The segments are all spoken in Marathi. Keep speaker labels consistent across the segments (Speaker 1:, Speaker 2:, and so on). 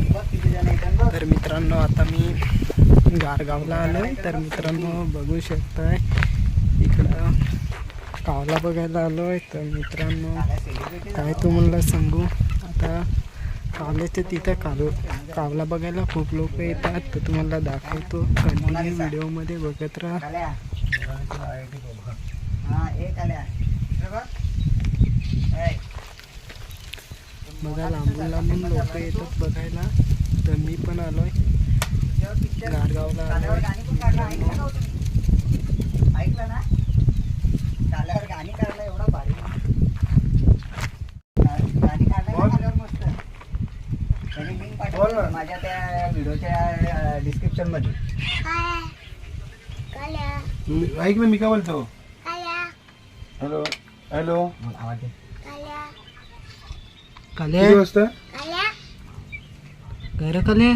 Speaker 1: तर मित्रांनो आता मी गारगावला आलो आहे तर मित्रांनो बघू शकताय इकडं कावला बघायला आलो आहे तर मित्रांनो काय तुम्हाला सांगू? आता कावल्याच्या तिथं काव कावला बघायला खूप लोक येतात. तर तुम्हाला दाखवतो. कंटिन्यू व्हिडिओमध्ये बघत राहा. बघा लांबून लांबून लोक येतात बघायला. तर मी पण आलोय. गारगावला आलोय. मित्रांनो.
Speaker 2: ऐकलं ना? काल्यावर गाणी काढलं एवढा भारी. गाणी काढलं मस्त. त्यांनी लिंक पाठवलं माझ्या त्या व्हिडिओच्या डिस्क्रिप्शनमध्ये.
Speaker 3: ऐक ना मी काय बोलतो? हॅलो. हॅलो.
Speaker 2: आवाज.
Speaker 1: काले
Speaker 3: किती वाजता
Speaker 1: काय रे काले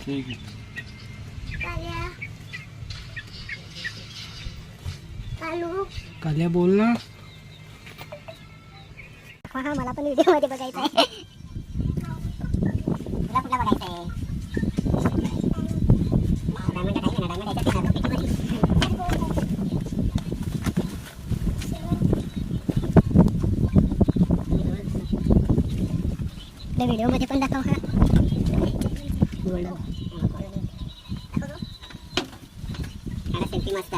Speaker 3: ठीक आहे काल्या
Speaker 1: बोल ना
Speaker 4: हा हा मला पण व्हिडिओमध्ये बघायचं आहे तुला कुठला बघायचं आहे डायमंड आहे ना डायमंड याच्यात व्हिडिओमध्ये पण दाखव हा. मस्त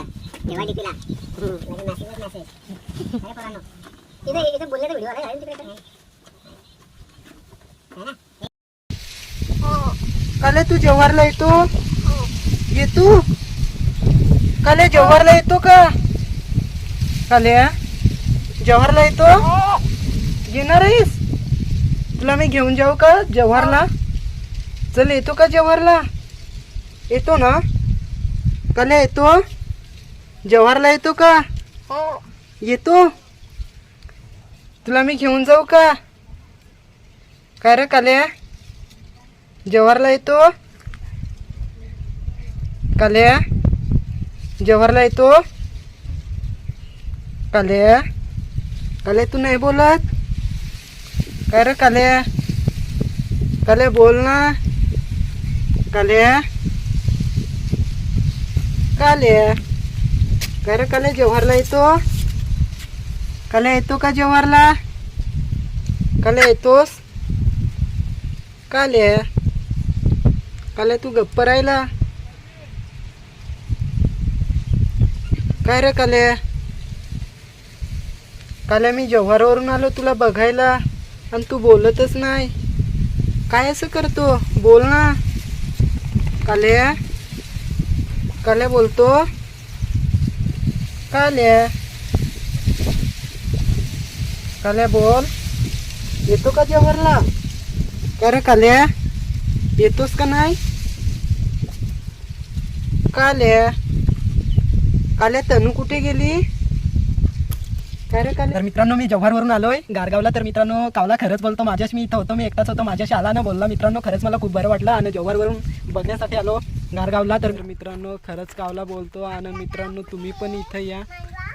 Speaker 4: तेव्हा डीपीला मॅसेजच मॅसेज अरे पोरांनो. इथे इथे बोलले तर व्हिडिओ आला तिकडे तर.
Speaker 1: काले तू जव्हारला येतो? येतो काले जव्हारला येतो का? काल्या जव्हारला येतो? येणार आहेस तुला मी घेऊन जाऊ का जव्हारला? चल येतो का जव्हारला? येतो ना? काल्या येतो? जव्हारला येतो का? येतो? तुला मी घेऊन जाऊ का? काय रे काल्या जव्हारला येतो? काल्या जव्हारला येतो? काल्या काल्या तू नाही बोलत? काय रे कले काल्या बोल ना. काल्या काले. काय रे काले जव्हारला येतो. काले येतो का जव्हारला? काले येतोस? काले. काले तू गप्प राहिला. काय रे काले. काले मी जव्हारवरून आलो तुला बघायला. आणि तू बोलतच नाही. काय असं करतो? बोल ना. काल्या? काल्या बोलतो. काल्या? काल्या बोल. येतो का जेवरला काय रे काल्या? येतोस का नाही? काल्या? काल्या तनू कुठे गेली? तर मित्रांनो मी जव्हारवरून आलोय. गारगावला तर मित्रांनो कावला खरंच बोलतो. माझ्याशी मी इथं होतो मी एकटाच होतो माझ्याशी आला ना बोलला. मित्रांनो खरंच मला खूप बरं वाटलं. आणि जव्हारवरून बघण्यासाठी आलो. गारगावला तर मित्रांनो खरंच कावला बोलतो. आणि मित्रांनो तुम्ही पण इथं या.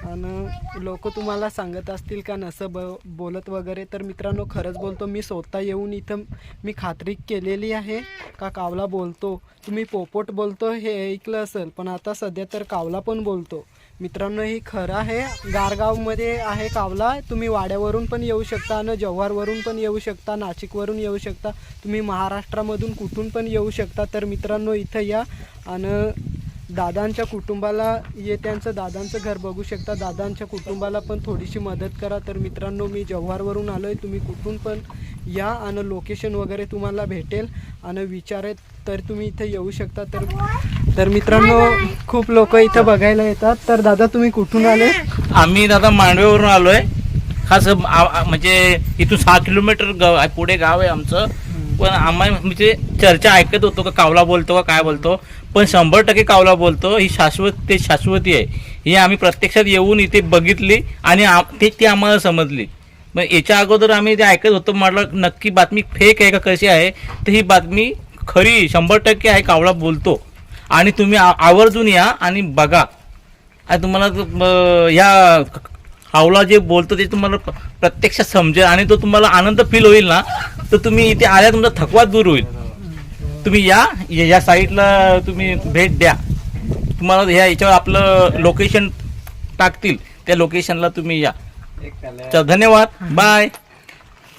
Speaker 1: आणि लोक तुम्हाला सांगत असतील का नसं ब बोलत वगैरे तर मित्रांनो खरंच बोलतो मी स्वतः येऊन इथं मी खात्री केलेली आहे का कावला बोलतो. तुम्ही पोपोट बोलतो हे ऐकलं असेल पण आता सध्या तर कावला पण बोलतो. मित्रांनो ही खरं आहे गारगावमध्ये आहे कावला तुम्ही वाड्यावरून पण येऊ शकता आणि जव्हारवरून पण येऊ शकता नाशिकवरून येऊ शकता तुम्ही महाराष्ट्रामधून कुठून पण येऊ शकता तर मित्रांनो इथं या. आणि दादांच्या कुटुंबाला ये त्यांचं दादांचं घर बघू शकता. दादांच्या कुटुंबाला पण थोडीशी मदत करा. तर मित्रांनो मी जव्हारवरून आलो आहे तुम्ही कुठून पण या आणि लोकेशन वगैरे तुम्हाला भेटेल आणि विचारेत तर तुम्ही इथे येऊ शकता. तर तर मित्रांनो खूप लोक इथं बघायला येतात. तर दादा तुम्ही कुठून आले?
Speaker 5: आम्ही दादा मांडव्यावरून आलोय. खास आ- आ- म्हणजे इथून सहा किलोमीटर गाव आहे, पुढे गाव आहे आमचं. पण आम्हाला म्हणजे चर्चा ऐकत होतो का कावला बोलतो का काय बोलतो. पण शंभर टक्के कावला बोलतो ही शाश्वत ते शाश्वती आहे. ही आम्ही प्रत्यक्षात येऊन इथे बघितली आणि ते ती आम्हाला समजली. मग याच्या अगोदर आम्ही ते ऐकत होतो म्हटलं नक्की बातमी फेक आहे का कशी आहे तर ही बातमी खरी शंभर टक्के आहे कावळा बोलतो. आणि तुम्ही आवर्जून या आणि बघा. आणि तुम्हाला ह्या कावळा जे बोलतो ते तुम्हाला प्रत्यक्षात समजेल आणि तो तुम्हाला आनंद फील होईल ना तर तुम्ही इथे आल्या तुमचा थकवा दूर होईल. तुम्ही या या- साईटला तुम्ही भेट द्या. तुम्हाला ह्या याच्यावर आपलं लोकेशन टाकतील त्या लोकेशनला तुम्ही या. चल धन्यवाद. बाय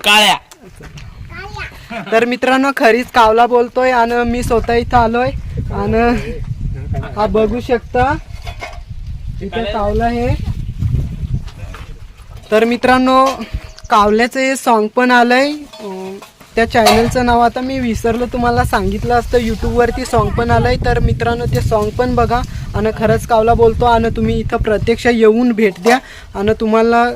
Speaker 5: काळ्या.
Speaker 1: तर मित्रांनो खरीच कावला बोलतोय आणि मी स्वतः इथं आलोय. आणि हा बघू शकता इथे कावला हे तर मित्रांनो कावल्याचं हे सॉन्ग पण आलंय. त्या चॅनलचं नाव आता मी विसरलो. तुम्हाला सांगितलं असतं यूट्यूबवरती सॉन्ग पण आलंय. तर मित्रांनो ते सॉन्ग पण बघा. आणि खरंच कावला बोलतो. आणि तुम्ही इथं प्रत्यक्ष येऊन भेट द्या. आणि तुम्हाला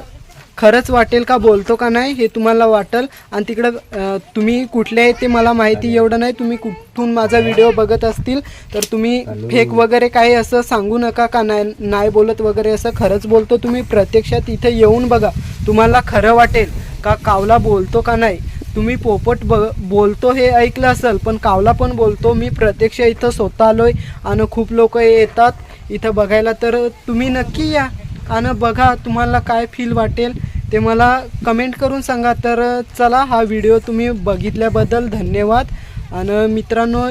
Speaker 1: खरंच वाटेल का बोलतो का नाही हे तुम्हाला वाटेल. आणि तिकडं तुम्ही कुठले आहे ते मला माहिती एवढं नाही. तुम्ही कुठून माझा व्हिडिओ बघत असतील तर तुम्ही फेक वगैरे काही असं सांगू नका का? नाही नाही बोलत वगैरे असं खरंच बोलतो. तुम्ही प्रत्यक्षात इथे येऊन बघा. तुम्हाला खरं वाटेल का कावला बोलतो का नाही. तुम्ही पोपट ब बोलतो हे ऐकलं असेल पण कावला पण बोलतो. मी प्रत्यक्ष इथं स्वतः आहे आणि खूप लोक येतात इथं बघायला. तर तुम्ही नक्की या. आणि बघा तुम्हाला काय फील वाटेल ते मला कमेंट करून सांगा. तर चला हा व्हिडिओ तुम्ही बघितल्याबद्दल धन्यवाद. आणि मित्रांनो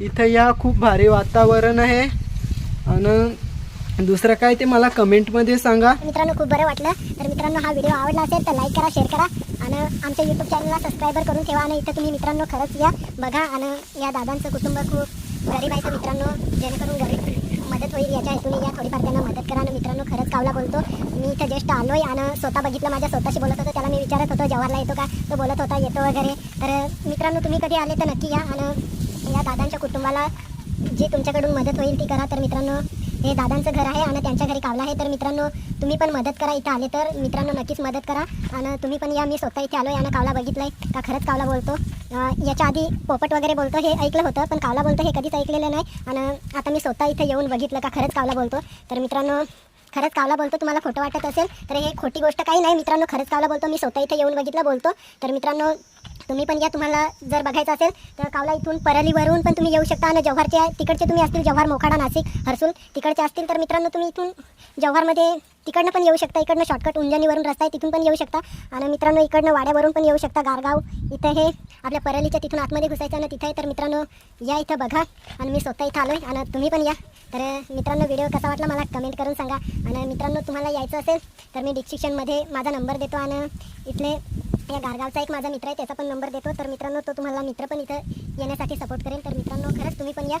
Speaker 1: इथं या. खूप भारी वातावरण आहे. आणि दुसरं काय ते मला कमेंटमध्ये सांगा.
Speaker 4: मित्रांनो खूप बरं वाटलं. तर मित्रांनो हा व्हिडिओ आवडला असेल तर लाईक करा शेअर करा आणि आमच्या यूट्यूब चॅनलला सबस्क्राईबर करून ठेवा आणि इथं तुम्ही मित्रांनो खरंच या. बघा आणि या दादांचं कुटुंब खूप गरीब आहे. तर मित्रांनो जेणेकरून गरीब मदत होईल याच्या हेतूने या. थोडीफार त्यांना मदत करा आणि मित्रांनो खरंच कावला बोलतो. मी इथं ज्येष्ठ आलो आहे आणि स्वतः बघितलं माझ्या स्वतःशी बोलत होतो. त्याला मी विचारत होतो जवाहरला येतो का? तो बोलत होता येतो वगैरे. तर मित्रांनो तुम्ही कधी आले तर नक्की या आणि या दादांच्या कुटुंबाला जे तुमच्याकडून मदत होईल ती करा. तर मित्रांनो हे दादांचं घर आहे आणि त्यांच्या घरी कावला आहे. तर मित्रांनो तुम्ही पण मदत करा. इथं आले तर मित्रांनो नक्कीच मदत करा. आणि तुम्ही पण या. मी स्वतः इथे आलो आणि कावला बघितलाय. का खरंच कावला बोलतो? याच्या आधी पोपट वगैरे बोलतो हे ऐकलं होतं पण कावला बोलतो हे कधीच ऐकलेलं नाही. आणि आता मी स्वतः इथे येऊन बघितलं का खरंच कावला बोलतो. तर मित्रांनो खरंच कावला बोलतो. तुम्हाला खोटं वाटत असेल तर हे खोटी गोष्ट काही नाही. मित्रांनो खरंच कावला बोलतो. मी स्वतः इथे येऊन बघितलं बोलतो. तर मित्रांनो तुम्ही पण या तुम्हाला जर बघायचं असेल तर कावला इथून परलीवरून पण तुम्ही येऊ शकता. आणि जव्हारचे तिकडचे तुम्ही असतील जव्हार मोखाडा नाशिक हर्सूल तिकडचे असतील तर मित्रांनो तुम्ही इथून जव्हारमध्ये तिकडनं पण येऊ शकता. इकडनं शॉर्टकट उंजनीवरून रस्ता आहे तिथून पण येऊ शकता. आणि मित्रांनो इकडनं वाड्यावरून पण येऊ शकता. गारगाव इथं हे आपल्या परलीच्या तिथून आतमध्ये घुसायचं आणि तिथं आहे तर मित्रांनो या इथं बघा. आणि मी स्वतः इथं आलो आहे आणि तुम्ही पण या. तर मित्रांनो व्हिडिओ कसा वाटला मला कमेंट करून सांगा. आणि मित्रांनो तुम्हाला यायचं असेल तर मी डिस्क्रिप्शनमध्ये माझा नंबर देतो. आणि इथले या गारगावचा एक माझा मित्र आहे त्याचा पण नंबर देतो. तर मित्रांनो तो तुम्हाला मित्र पण इथं येण्यासाठी सपोर्ट करेल. तर मित्रांनो खरंच तुम्ही पण या.